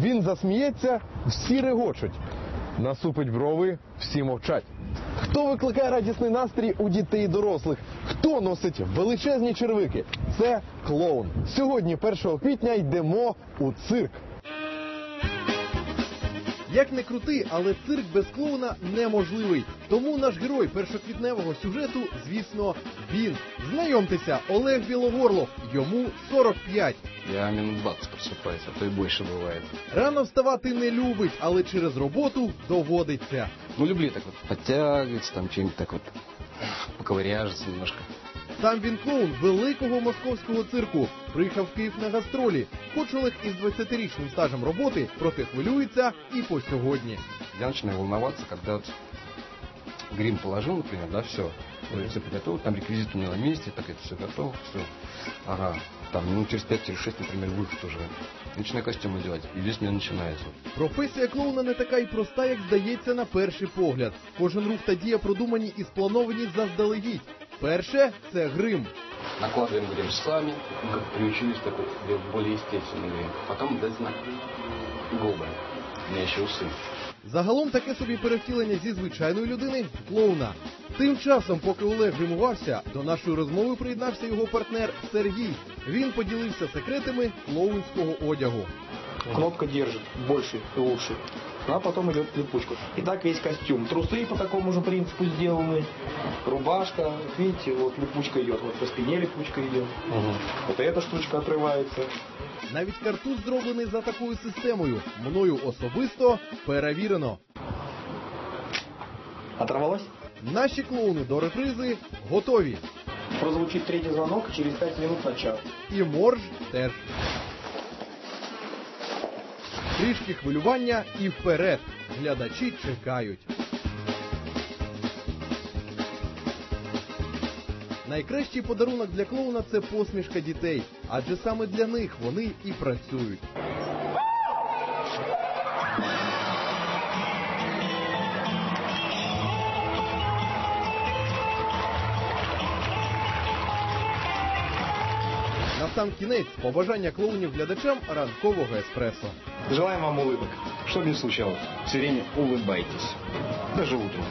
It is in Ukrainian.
Він засміється, всі регочуть. Насупить брови, всі мовчать. Хто викликає радісний настрій у дітей і дорослих? Хто носить величезні червики? Це клоун. Сьогодні, 1 квітня, йдемо у цирк. Як не крути, але цирк без клоуна неможливий. Тому наш герой першоквітневого сюжету, звісно, він. Знайомтеся, Олег Білогорлов. Йому 45. Я минут 20 просыпаюсь, а то и больше бывает. Рано вставати не любить, але через роботу доводиться. Ну, люблю так вот подтягиваться, там что-нибудь так вот поковыряжиться немножко. Сам він клоун великого московського цирку. Приїхав в Київ на гастролі. Хоч Олег із 20-річним стажем роботи, проте хвилюється і по сьогодні. Я начинаю волноваться, когда вот грим положил, например, да, все, все приготовил, там реквизит у меня на месте, так это все готово, все. Ага, там минут через 5 через 6, например, выход уже. Начинаю костюм одевать, и весь меня начинается. Професія клоуна не така й проста, як здається на перший погляд. Кожен рух та дія продумані і сплановані заздалегідь. Перше це грим. Накладываем грим сами, как приучились такой более естественный грим. Потом обязательно губы. У меня еще усы. Загалом таке собі перевтілення зі звичайної людини в клоуна. Тим часом, поки Олег гримувався, до нашої розмови приєднався його партнер Сергій. Він поділився секретами клоунського одягу. Кнопка держит больше и лучше. Ну, А потом идет липучка. И так весь костюм. Трусы по такому же принципу сделаны. Рубашка. Видите, вот липучка идет. Вот по спине липучка идет. Вот эта штучка отрывается. Навіть картуз зроблений за такою системою. Мною особисто перевірено. Оторвалась? Наші клоуни до репризи готові. Прозвучит третий звонок через 5 минут начало. І морж теж. Трішки хвилювання і вперед. Глядачі чекають. Найкращий подарунок для клоуна це посмішка дітей, адже саме для них вони і працюють. На сам кінець побажання клоунів глядачам ранкового еспресо. Желаем вам улыбок. Что бы ни случалось, все время улыбайтесь. Даже утром.